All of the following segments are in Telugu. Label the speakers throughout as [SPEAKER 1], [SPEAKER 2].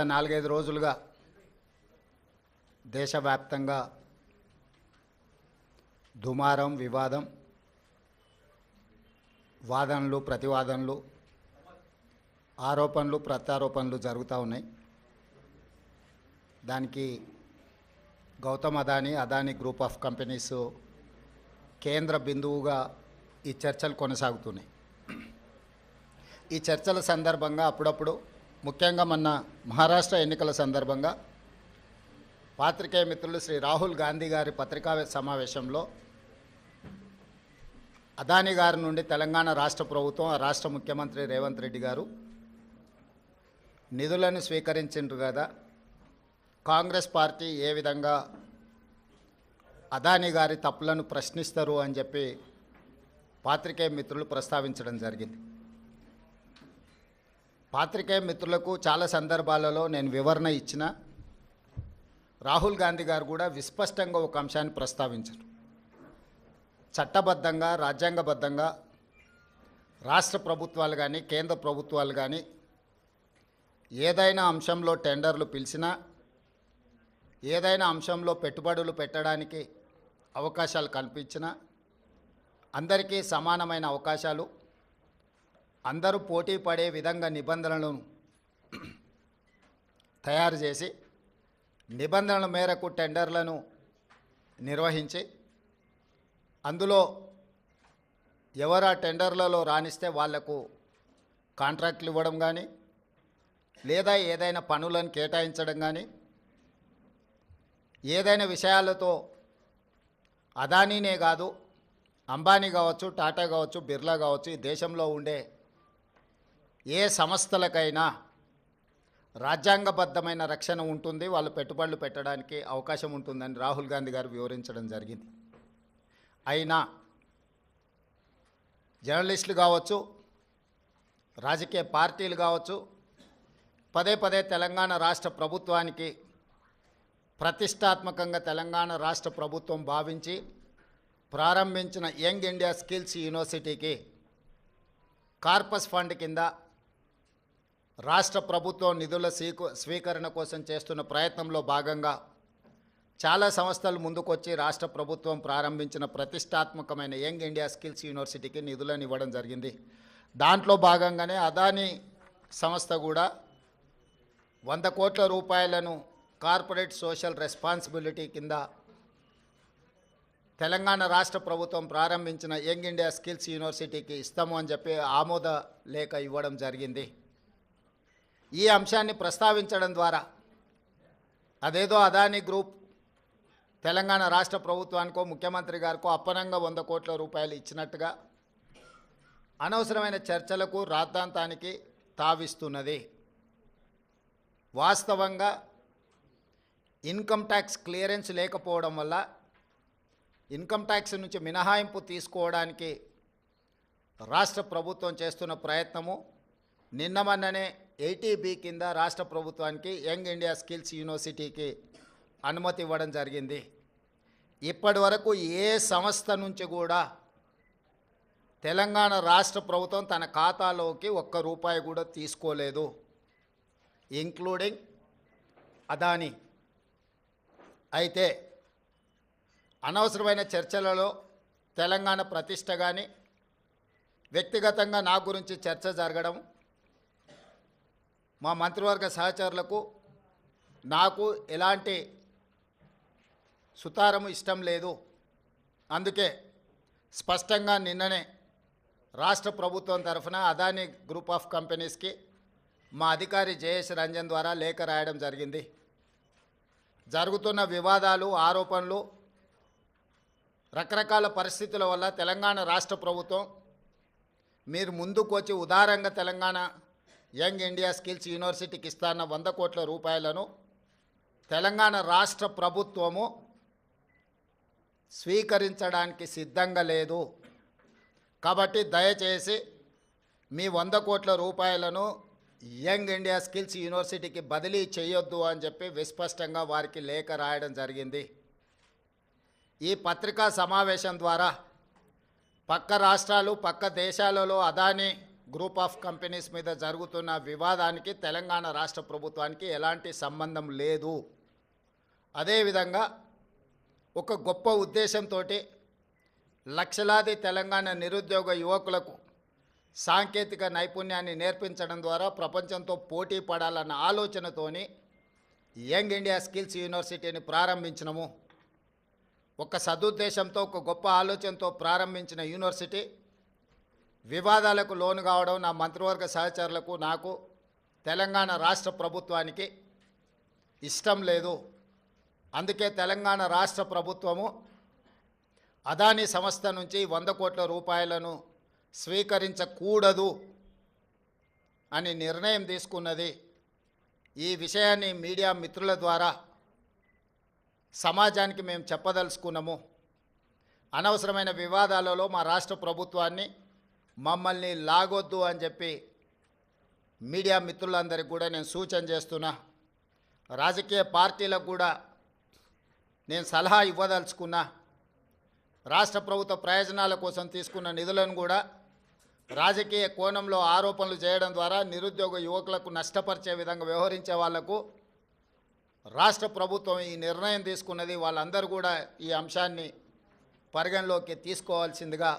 [SPEAKER 1] గత నాలుగైదు రోజులుగా దేశవ్యాప్తంగా దుమారం వివాదం వాదనలు ప్రతివాదనలు ఆరోపణలు ప్రత్యారోపణలు జరుగుతూ ఉన్నాయి. దానికి Gautam Adani Adani group of companies కేంద్ర బిందువుగా ఈ చర్చలు కొనసాగుతున్నాయి. ఈ చర్చల సందర్భంగా అప్పుడప్పుడు ముఖ్యంగా మొన్న మహారాష్ట్ర ఎన్నికల సందర్భంగా పాత్రికేయ మిత్రులు శ్రీ రాహుల్ గాంధీ గారి పత్రికా సమావేశంలో అదానీ గారి నుండి తెలంగాణ రాష్ట్ర ప్రభుత్వం రాష్ట్ర ముఖ్యమంత్రి రేవంత్ రెడ్డి గారు నిధులను స్వీకరించిండ్రు కదా. కాంగ్రెస్ పార్టీ ఏ విధంగా అదానీ గారి తప్పులను ప్రశ్నిస్తారు అని చెప్పి పాత్రికేయ మిత్రులు ప్రస్తావించడం జరిగింది. పాత్రికేయ మిత్రులకు చాలా సందర్భాలలో నేను వివరణ ఇచ్చిన. రాహుల్ గాంధీ గారు కూడా విస్పష్టంగా ఒక అంశాన్ని ప్రస్తావించారు. చట్టబద్ధంగా రాజ్యాంగబద్ధంగా రాష్ట్ర ప్రభుత్వాలు కానీ కేంద్ర ప్రభుత్వాలు కానీ ఏదైనా అంశంలో టెండర్లు పిలిచినా ఏదైనా అంశంలో పెట్టుబడులు పెట్టడానికి అవకాశాలు కల్పించినా అందరికీ సమానమైన అవకాశాలు అందరూ పోటీ పడే విధంగా నిబంధనలను తయారు చేసి నిబంధనల మేరకు టెండర్లను నిర్వహించి అందులో ఎవరు ఆ టెండర్లలో రాణిస్తే వాళ్ళకు కాంట్రాక్ట్లు ఇవ్వడం కానీ లేదా ఏదైనా పనులను కేటాయించడం కానీ ఏదైనా విషయాలతో అదానీనే కాదు అంబానీ కావచ్చు టాటా కావచ్చు బిర్లా కావచ్చు ఈ దేశంలో ఉండే ఏ సంస్థలకైనా రాజ్యాంగబద్ధమైన రక్షణ ఉంటుంది వాళ్ళు పెట్టుబడులు పెట్టడానికి అవకాశం ఉంటుందని రాహుల్ గాంధీ గారు వివరించడం జరిగింది. అయినా జర్నలిస్టులు కావచ్చు రాజకీయ పార్టీలు కావచ్చు పదే పదే తెలంగాణ రాష్ట్ర ప్రభుత్వానికి ప్రతిష్టాత్మకంగా తెలంగాణ రాష్ట్ర ప్రభుత్వం భావించి ప్రారంభించిన యంగ్ ఇండియా స్కిల్స్ యూనివర్సిటీకి కార్పస్ ఫండ్ కింద రాష్ట్ర ప్రభుత్వం నిధుల స్వీకు స్వీకరణ కోసం చేస్తున్న ప్రయత్నంలో భాగంగా చాలా సంస్థలు ముందుకొచ్చి రాష్ట్ర ప్రభుత్వం ప్రారంభించిన ప్రతిష్టాత్మకమైన యంగ్ ఇండియా స్కిల్స్ యూనివర్సిటీకి నిధులను ఇవ్వడం జరిగింది. దాంట్లో భాగంగానే అదానీ సంస్థ కూడా వంద కోట్ల రూపాయలను కార్పొరేట్ సోషల్ రెస్పాన్సిబిలిటీ కింద తెలంగాణ రాష్ట్ర ప్రభుత్వం ప్రారంభించిన యంగ్ ఇండియా స్కిల్స్ యూనివర్సిటీకి ఇస్తాము అని చెప్పి ఆమోద లేఖ ఇవ్వడం జరిగింది. ఈ అంశాన్ని ప్రస్తావించడం ద్వారా అదేదో అదానీ గ్రూప్ తెలంగాణ రాష్ట్ర ప్రభుత్వానికో ముఖ్యమంత్రి గారికో అప్పనంగా వంద కోట్ల రూపాయలు ఇచ్చినట్టుగా అనవసరమైన చర్చలకు రాద్ధాంతానికి తావిస్తున్నది. వాస్తవంగా ఇన్కమ్ ట్యాక్స్ క్లియరెన్స్ లేకపోవడం వల్ల ఇన్కమ్ ట్యాక్స్ నుంచి మినహాయింపు తీసుకోవడానికి రాష్ట్ర ప్రభుత్వం చేస్తున్న ప్రయత్నము నిన్నమన్ననే ఎయిటీబీ కింద రాష్ట్ర ప్రభుత్వానికి యంగ్ ఇండియా స్కిల్స్ యూనివర్సిటీకి అనుమతి ఇవ్వడం జరిగింది. ఇప్పటి వరకు ఏ సంస్థ నుంచి కూడా తెలంగాణ రాష్ట్ర ప్రభుత్వం తన ఖాతాలోకి ఒక్క రూపాయి కూడా తీసుకోలేదు. ఇంక్లూడింగ్ అదాని. అయితే అనవసరమైన చర్చలలో తెలంగాణ ప్రతిష్ట కానీ వ్యక్తిగతంగా నా గురించి చర్చ జరగడం మా మంత్రివర్గ సహచరులకు నాకు ఎలాంటి సుతారము ఇష్టం లేదు. అందుకే స్పష్టంగా నిన్ననే రాష్ట్ర ప్రభుత్వం తరఫున అదానీ గ్రూప్ ఆఫ్ కంపెనీస్కి మా అధికారి జయేష్ రంజన్ ద్వారా లేఖ రాయడం జరిగింది. జరుగుతున్న వివాదాలు ఆరోపణలు రకరకాల పరిస్థితుల వల్ల తెలంగాణ రాష్ట్ర ప్రభుత్వం మీరు ముందుకు వచ్చి ఉదారంగా తెలంగాణ యంగ్ ఇండియా స్కిల్స్ యూనివర్సిటీకి ఇస్తాన్న వంద కోట్ల రూపాయలను తెలంగాణ రాష్ట్ర ప్రభుత్వము స్వీకరించడానికి సిద్ధంగా లేదు. కాబట్టి దయచేసి మీ వంద కోట్ల రూపాయలను యంగ్ ఇండియా స్కిల్స్ యూనివర్సిటీకి బదిలీ చేయొద్దు అని చెప్పి విస్పష్టంగా వారికి లేఖ రాయడం జరిగింది. ఈ పత్రికా సమావేశం ద్వారా పక్క రాష్ట్రాలు పక్క దేశాలలో అదానీ గ్రూప్ ఆఫ్ కంపెనీస్ మీద జరుగుతున్న వివాదానికి తెలంగాణ రాష్ట్ర ప్రభుత్వానికి ఎలాంటి సంబంధం లేదు. అదేవిధంగా ఒక గొప్ప ఉద్దేశంతో లక్షలాది తెలంగాణ నిరుద్యోగ యువకులకు సాంకేతిక నైపుణ్యాన్ని నేర్పించడం ద్వారా ప్రపంచంతో పోటీ పడాలన్న ఆలోచనతోని యంగ్ ఇండియా స్కిల్స్ యూనివర్సిటీని ప్రారంభించినము. ఒక సదుద్దేశంతో ఒక గొప్ప ఆలోచనతో ప్రారంభించిన యూనివర్సిటీ వివాదాలకు లోను కావడం నా మంత్రివర్గ సహచరులకు నాకు తెలంగాణ రాష్ట్ర ప్రభుత్వానికి ఇష్టం లేదు. అందుకే తెలంగాణ రాష్ట్ర ప్రభుత్వము అదానీ సంస్థ నుంచి వంద కోట్ల రూపాయలను స్వీకరించకూడదు అని నిర్ణయం తీసుకున్నది. ఈ విషయాన్ని మీడియా మిత్రుల ద్వారా సమాజానికి మేము చెప్పదలుచుకున్నాము. అనవసరమైన వివాదాలలో మా రాష్ట్ర ప్రభుత్వాన్ని మమ్మల్ని లాగొద్దు అని చెప్పి మీడియా మిత్రులందరికీ కూడా నేను సూచన చేస్తున్నా. రాజకీయ పార్టీలకు కూడా నేను సలహా ఇవ్వదలుచుకున్నా. రాష్ట్ర ప్రభుత్వ ప్రయోజనాల కోసం తీసుకున్న నిధులను కూడా రాజకీయ కోణంలో ఆరోపణలు చేయడం ద్వారా నిరుద్యోగ యువకులకు నష్టపరిచే విధంగా వ్యవహరించే వాళ్ళకు రాష్ట్ర ప్రభుత్వం ఈ నిర్ణయం తీసుకున్నది. వాళ్ళందరూ కూడా ఈ అంశాన్ని పరిగణలోకి తీసుకోవాల్సిందిగా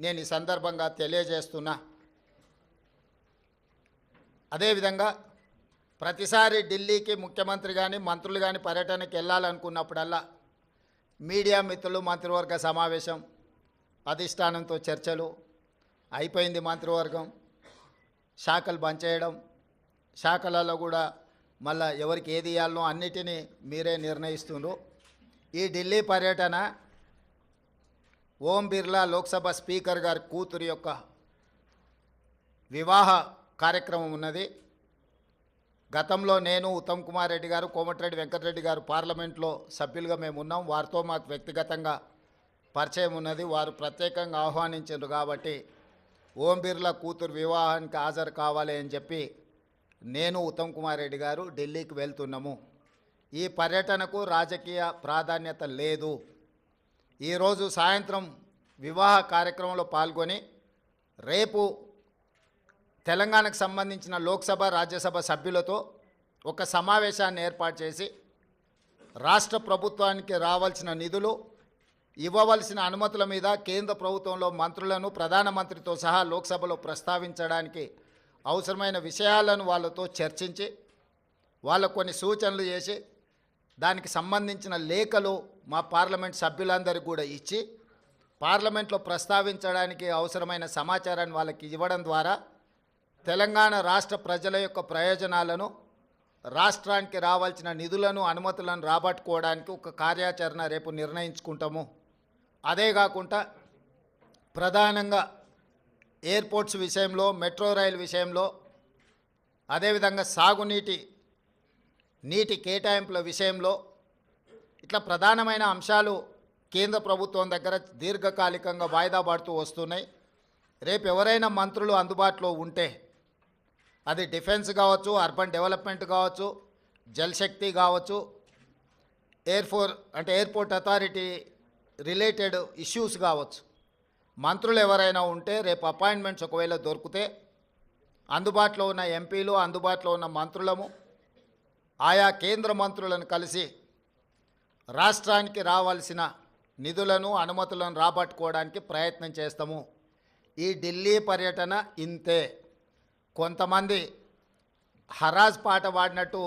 [SPEAKER 1] నేను ఈ సందర్భంగా తెలియజేస్తున్నా. అదేవిధంగా ప్రతిసారి ఢిల్లీకి ముఖ్యమంత్రి కానీ మంత్రులు కానీ పర్యటనకి వెళ్ళాలనుకున్నప్పుడల్లా మీడియా మిత్రులు మంత్రివర్గ సమావేశం అధిష్టానంతో చర్చలు అయిపోయింది మంత్రివర్గం శాఖలు బంచేయడం శాఖలలో కూడా మళ్ళా ఎవరికి ఏది ఇవ్వాలనో అన్నిటినీ మీరే నిర్ణయిస్తుండ్రు. ఈ ఢిల్లీ పర్యటన ఓం బిర్లా లోక్సభ స్పీకర్ గారి కూతురు యొక్క వివాహ కార్యక్రమం ఉన్నది. గతంలో నేను ఉత్తమ్ కుమార్ రెడ్డి గారు కోమటిరెడ్డి వెంకటరెడ్డి గారు పార్లమెంట్లో సభ్యులుగా మేము ఉన్నాం. వారితో మాకు వ్యక్తిగతంగా పరిచయం ఉన్నది. వారు ప్రత్యేకంగా ఆహ్వానించారు కాబట్టి ఓం బిర్లా కూతురు వివాహానికి హాజరు కావాలి అని చెప్పి నేను ఉత్తమ్ కుమార్ రెడ్డి గారు ఢిల్లీకి వెళ్తున్నాము. ఈ పర్యటనకు రాజకీయ ప్రాధాన్యత లేదు. ఈరోజు సాయంత్రం వివాహ కార్యక్రమంలో పాల్గొని రేపు తెలంగాణకు సంబంధించిన లోక్సభ రాజ్యసభ సభ్యులతో ఒక సమావేశాన్ని ఏర్పాటు చేసి రాష్ట్ర ప్రభుత్వానికి రావాల్సిన నిధులు ఇవ్వవలసిన అనుమతుల మీద కేంద్ర ప్రభుత్వంలో మంత్రులను ప్రధానమంత్రితో సహా లోక్సభలో ప్రస్తావించడానికి అవసరమైన విషయాలను వాళ్ళతో చర్చించి వాళ్ళకు కొన్ని సూచనలు చేసి దానికి సంబంధించిన లేఖలు మా పార్లమెంట్ సభ్యులందరికీ కూడా ఇచ్చి పార్లమెంట్లో ప్రస్తావించడానికి అవసరమైన సమాచారాన్ని వాళ్ళకి ఇవ్వడం ద్వారా తెలంగాణ రాష్ట్ర ప్రజల యొక్క ప్రయోజనాలను రాష్ట్రానికి రావాల్సిన నిధులను అనుమతులను రాబట్టుకోవడానికి ఒక కార్యాచరణ రేపు నిర్ణయించుకుంటాము. అదే కాకుండా ప్రధానంగా ఎయిర్పోర్ట్స్ విషయంలో మెట్రో రైలు విషయంలో అదేవిధంగా సాగునీటి నీటి కేటాయింపుల విషయంలో ఇట్లా ప్రధానమైన అంశాలు కేంద్ర ప్రభుత్వం దగ్గర దీర్ఘకాలికంగా వాయిదా పడుతూ వస్తున్నాయి. రేపు ఎవరైనా మంత్రులు అందుబాటులో ఉంటే అది డిఫెన్స్ కావచ్చు అర్బన్ డెవలప్మెంట్ కావచ్చు జలశక్తి కావచ్చు ఎయిర్ ఫోర్ అంటే ఎయిర్పోర్ట్ అథారిటీ రిలేటెడ్ ఇష్యూస్ కావచ్చు. మంత్రులు ఎవరైనా ఉంటే రేపు అపాయింట్మెంట్స్ ఒకవేళ దొరికితే అందుబాటులో ఉన్న ఎంపీలు అందుబాటులో ఉన్న మంత్రులము ఆయా కేంద్ర మంత్రులను కలిసి రాష్ట్రానికి రావాల్సిన నిధులను అనుమతులను రాబట్టుకోవడానికి ప్రయత్నం చేస్తాము. ఈ ఢిల్లీ పర్యటన ఇంతే. కొంతమంది హరాజ్ పాట పాడినట్టు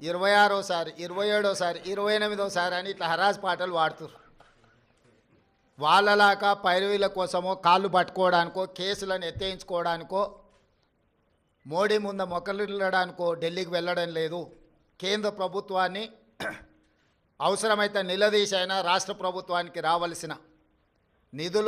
[SPEAKER 1] ఇరవై ఆరోసారి ఇరవై ఏడోసారి ఇరవై ఎనిమిదోసారి అని ఇట్లా హరాజ్ పాటలు పాడుతారు వాళ్ళలాగా పైరవీల కోసమో కాళ్ళు పట్టుకోవడానికో కేసులను ఎత్తేయించుకోవడానికో మోడీ ముందు మొక్కలు ఢిల్లీకి వెళ్ళడం లేదు. కేంద్ర ప్రభుత్వాన్ని అవసరమైతే నిలదీసైనా రాష్ట్ర ప్రభుత్వానికి రావలసిన నిధులు